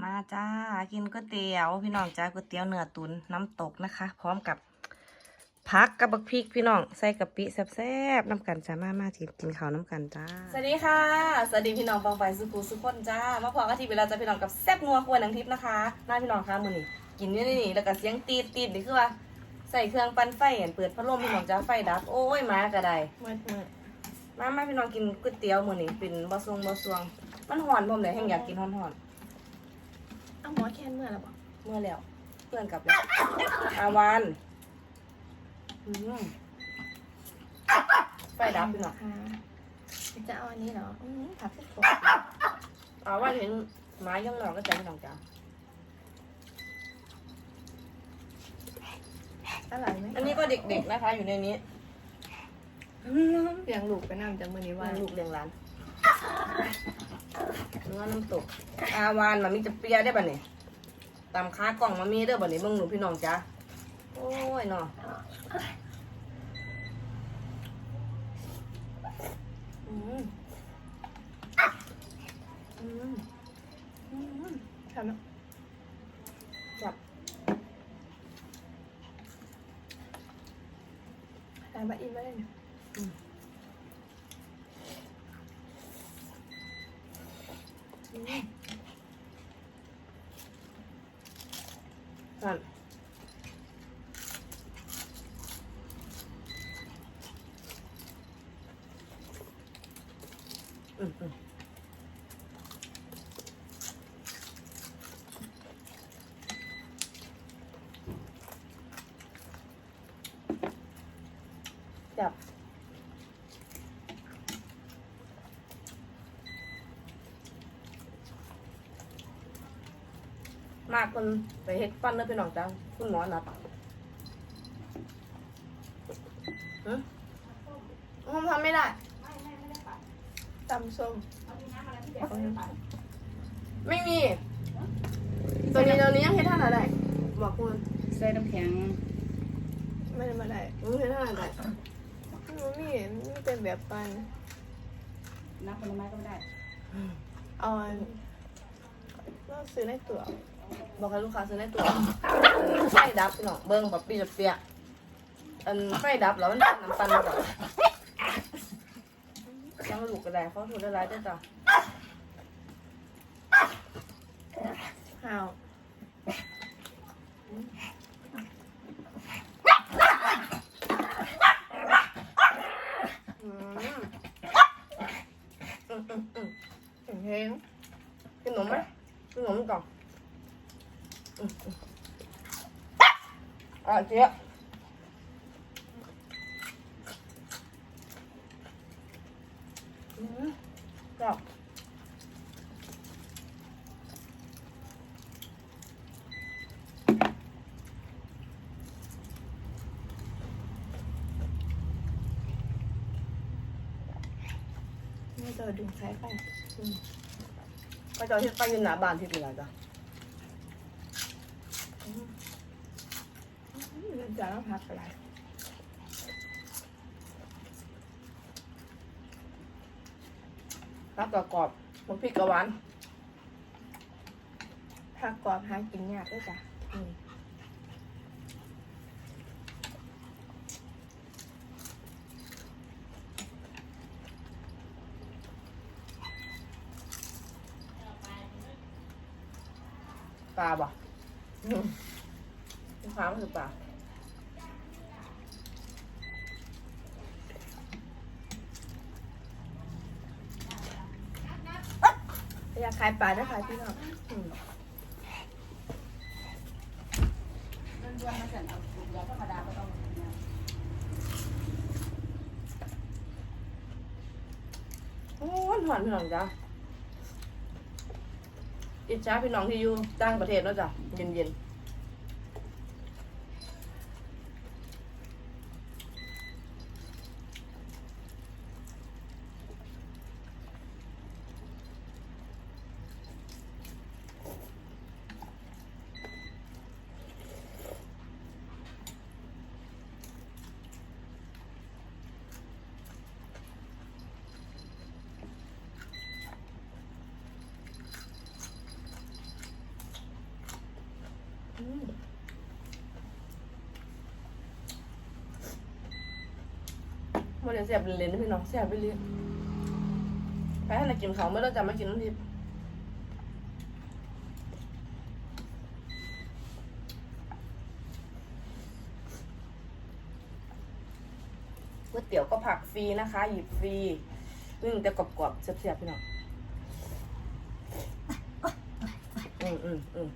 มาจ้า กินก๋วยเตี๋ยวพี่น้องจ้าก๋วยเตี๋ยวเนื้อตุ๋นน้ำตกนะคะ พร้อมกับผักกับบักพริกพี่น้องใส่กะปิแซ่บๆน้ำกันจ้ามามาทีกินข้าวน้ำกันจ้าสวัสดีค่ะสวัสดีพี่น้องฟองไฟสุขุสุขคนจ้ามาพอกันทีเวลาจะพี่น้องกับแซ่บนัวครัวหนังทิพย์นะคะหน้าพี่น้องค่ะมือนี่กินอยู่นี่แล้วก็เสียงตีดตีดนี่คือว่าใส่เครื่องปั่นไฟเห็นเปิดพัดลมพี่น้องจ้าไฟดับโอ้ยมากระไดมืดมืดมามาพี่น้องกินก๋วยเตี๋ยวมื้อนี้เป็นบะซวงบะซวง มันหอนบ่มเลยแห้งอยากกินหอนเอา หมอแคนเมื่อแล้วบอกๆเมื่อแล้วเพื่อนกลับแล้วอาวานอืมไฟดับพี่น้องค่ะจะเอาอันนี้เหรออืมผักสดอาวานเห็นไม้ย่องหนอกก็ใจพี่น้องจ้าอร่อยไหมอันนี้ก็เด็กๆนะคะอยู่ในนี้เลี้ยงลูกไปนำจากมือนี้ว่าว่าลูกเลี้ยงหลาน เนื้อน้ำตก อาวานมันมีจะเปียได้ป่ะเนี่ยตามค้ากล่องมันมีเด้อป่ะเนี่ยมึงหนูพี่น้องจ้าโอ้ยเนาะอืมอืมอืมทำแล้วจับทานบะอินมาเลยเนี่ย มากคนไปเฮ็ดฟันแล้วไปหนองจังคุณหมอนัดหืมผมทำไม่ได้ตำส้มไม่มี ตัวนี้ตัวนี้ยังเฮ็ดท่าไหนได้บอกคุณใส่น้ำแข็ง ไม่ได้มาได้มึงเฮ็ดท่าไหนได้หนูมีมีเป็นแบบปันน้ำผลไม้ก็ไม่ได้เอาอันเราซื้อในตัว บอกให้ลูกค้าซื้อได้ตัวไฟดับพี่น้องเบิ้งแบบปีเปียกๆอันไฟดับแล้วมันเป็นน้ำปันมาก่อนยังลูกกระไดเขาถูกได้ร้ายได้อจ้ะ ข้าว อืมอืมอืมอืม ถึงเพลง กินขนมไหมกินขนมก่อนอืมอืม อะเจ๊อืมกรอบไม่เจอดึงสายไป ก็ จะเฮ็ดไปอยู่หน้าบ้านที่เป็นไรจ้ะเดินจากแล้วพักอะไรรับกับกรอบมันพริกกระหวานผักกรอบหากินยากด้วยจ้ะอืมปลาบ่อืมลูกค้าก็คือปลา อยาก ขายปลาด้วยค่ะพี่น้องอืมเรื่องๆมาสั่นเอาถุงยาธรรมดาก็ต้องโอ้ยหวานพี่น้องจ้ะอิจฉาพี่น้องที่อยู่ต่างประเทศเนาะจ้ะเย็นๆ มันจะแสบเลนๆนะพี่น้องแสบไปเลยไปให้นายกินเขาไม่ต้องจำมากินน้ำทิพย์ก๋วยเตี๋ยวก็ผักฟรีนะคะ หยิบฟรีซึ่งแต่กรอบๆแซ่บๆพี่น้องอืมอืมอืม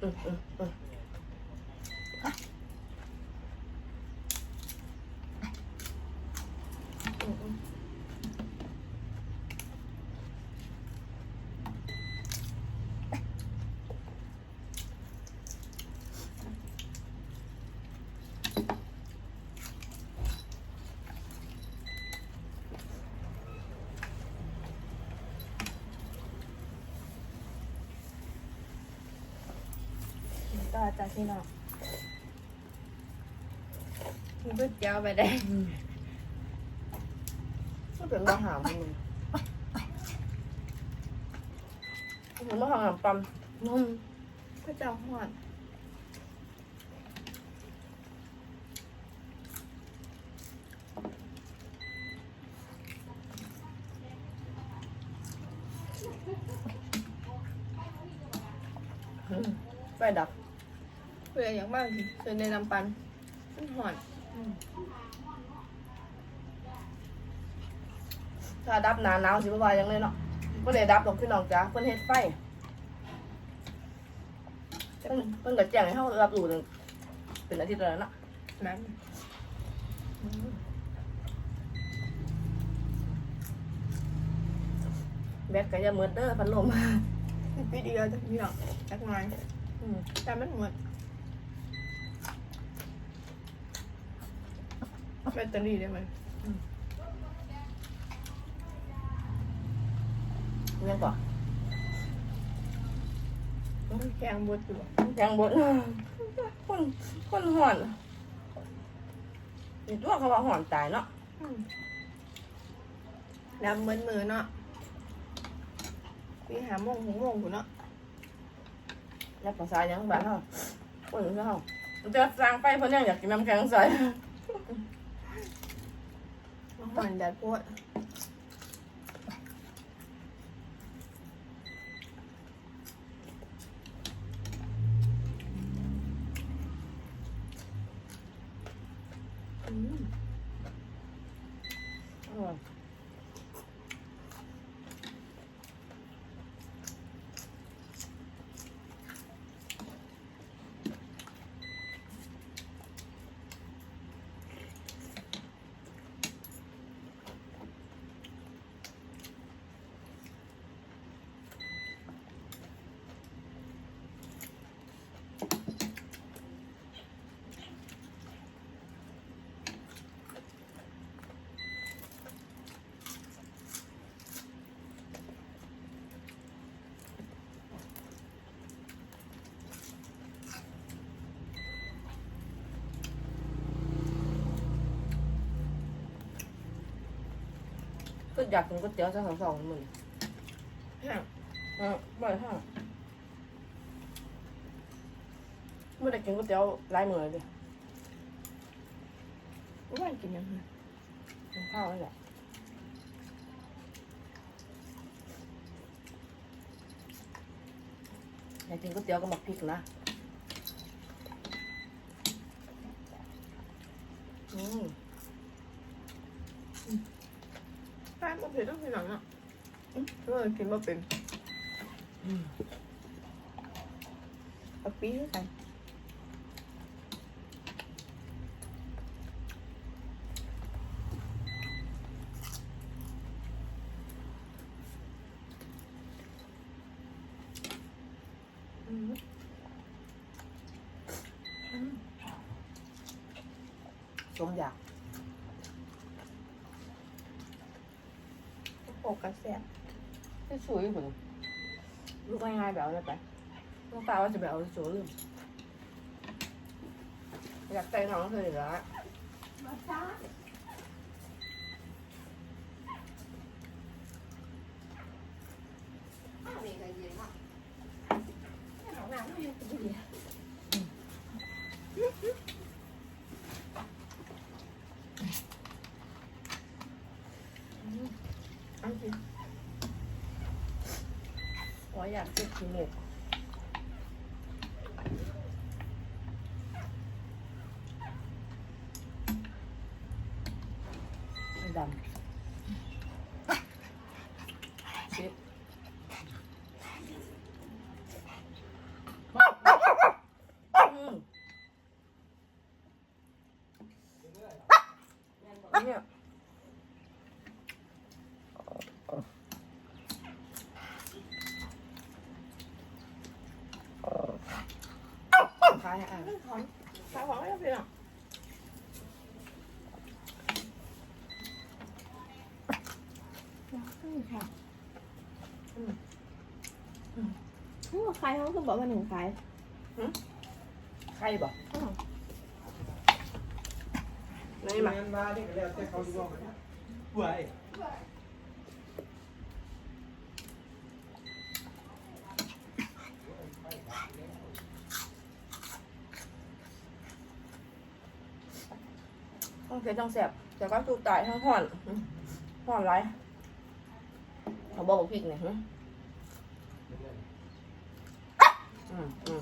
อืมอืมอืมอืมอืมต่อ จากพี่น้องกินก๋วยเตี๋ยวไปได้ก็เป็นมะขามมึงเป็นมะขามปั๊มนุ่มพระเจ้าหอดอืมไฟดับ เพื่ออย่างมากคือในน้ำปันมันหอนถ้าดับหนาหนาวสิบ่ว่าหยังเลยเนาะบ่ได้ดับดอกพี่น้องจ้าเพิ่นเฮ็ดไฟเพิ่นเพิ่นก็แจ้งให้เฮารับรู้ตั้งเป็นอาทิตย์แล้วเนาะนั้นแบตก็อย่าหมดเด้อพัดลมวิดีโอจะพี่น้องจักหน่อยอืมแต่มันหมด แบตเตอรี่ได้ไหมยังก่อนมันแข็งบดอยู่ยังบ่คนคนฮ้อนนี่ตัวเขาว่าฮ้อนตายเนาะน้ำเหมือนมือเนาะพี่หาโมงหกโมงกูเนาะแล้วภาษาหยังบ้านเฮาคนเฮามันจะสร้างไฟเพิ่นยังอยากกินน้ำแข็งใส on that one. ก็อยากกินก๋วยเตี๋ยวสักสองสองหมื่นแห้งเออบ่อยห้าเมื่อได้กินก๋วยเตี๋ยวหลายมื้อเลยดิว่ากินยังไงกินข้าวนี่แหละอยากกินก๋วยเตี๋ยวก็หมักพริกนะอืม เผ็ดต้องทีหลังอะเออกินมาเป็นอืมเอาปีให้กัน กกระแสบที่สวยเหมือนลูกง่ายๆแบบเอาเลยไปลูกตาว่าจะแบบเอาสวยลืมอยากใจน้องเคยเหลือมีกันเย็นเนาะไม่ยัง เป็นดีเอาสิขออยากเจ็บขี้มูกดำเจ็บอืมเนี่ยายอะขอนขายของให้เราพี่น้องค่ะอืมอืมขายเขาคือบอกว่าหนึ่งขายใครบอกอ้าวนี่มาแมนมาที่ก็แล้วแต่เขาดูว่ามันไหว ต้องเสียต้องแสบแต่ก็สูตายทั้งห่อนห่อนไรเขาบอกว่าพริกเนี่ยอืมอืม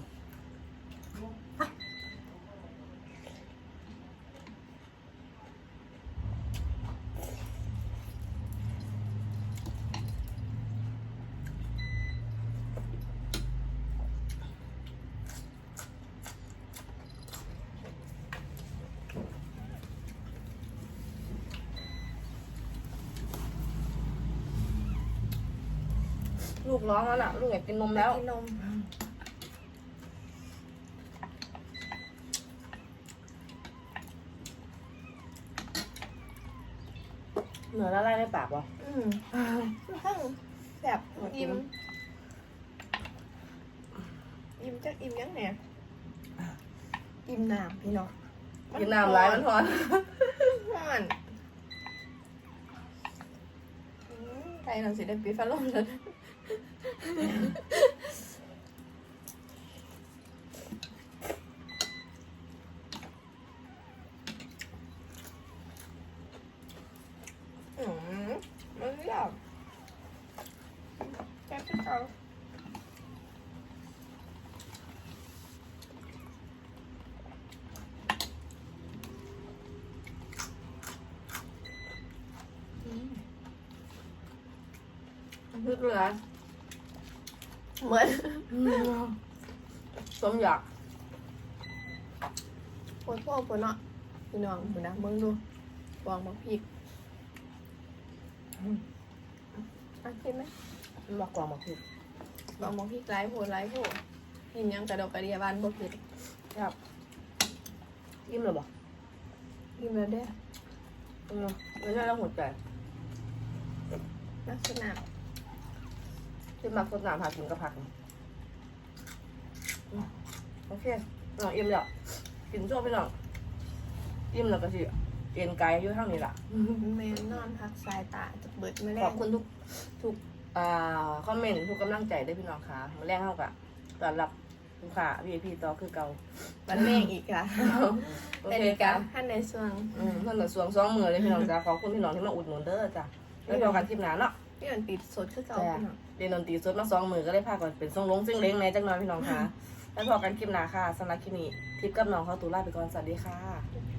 ลูกร้องแล้วล่ะ ลูกอยากกินนมแล้ว กินนมเหนือละลายในปากวะอืมข้างแบบอิ่มอิ่มจักอิ่มยังเนี่ยอิ่มน้ำพี่น้องกินน้ำร้ายมันทอนห่อนอืมใครหนังสือได้ปีฟ้าลมเลย อืมมันเรียบแค่ที่ เขาพึกเหลือเหมือนสมอยากปวดพ่อปวดเนาะพี่น้องมึงนะมึงดูวางมาพริกอะกินไหมมากกว่ามาพึกวางมาพริกไร้โผล่ไร้โผล่กินยังกระดกกระเดียบานบ่ผิดอิ่มเลยบ่กินแล้วเด้ออืมไม่ใช่แล้วหัวใจลักษณะ ที่มาโฆษณาพากินก็ผักนี่อืมโอเคน้องอิ่มแล้วกินโชว์พี่น้องอิ่มแล้วก็สิเอ็นไกลอยู่เท่านี้ล่ะแมนนอนพักสายตาจะเบิดไม่แรขอบคุณทุกทุกอ่าคอมเมนต์ทุกกำลังใจด้วยพี่น้องค่ะมาแรงเข้ากับตอนรับลูกค้าพี่พี่ต่อคือเก่ามันแม่งอีกค่ะโอเป็นเคอีกคค่ะรับท่านในส่วนอืมเพื่อนเหลือสวงสองมือเลยพี่น้องจ้าขอบคุณพี่น้องที่มาอุดหนุนเด้อจ้ะแล้วเจอกันคลิปหน้าเนาะ พี่อันติดสดคือเก่าจ้ะ พี่น้อง เรียนดนตรีสดมาสองมือก็ได้พาก่อนเป็นทรงลงซึ่งเล้งในจังน้อยพี่น้องค่ะ แล้วพอกันคลิปหน้าค่ะสำหรับคลิปนี้ทิปกับน้องเขาตูลาไปก่อนสวัสดีค่ะ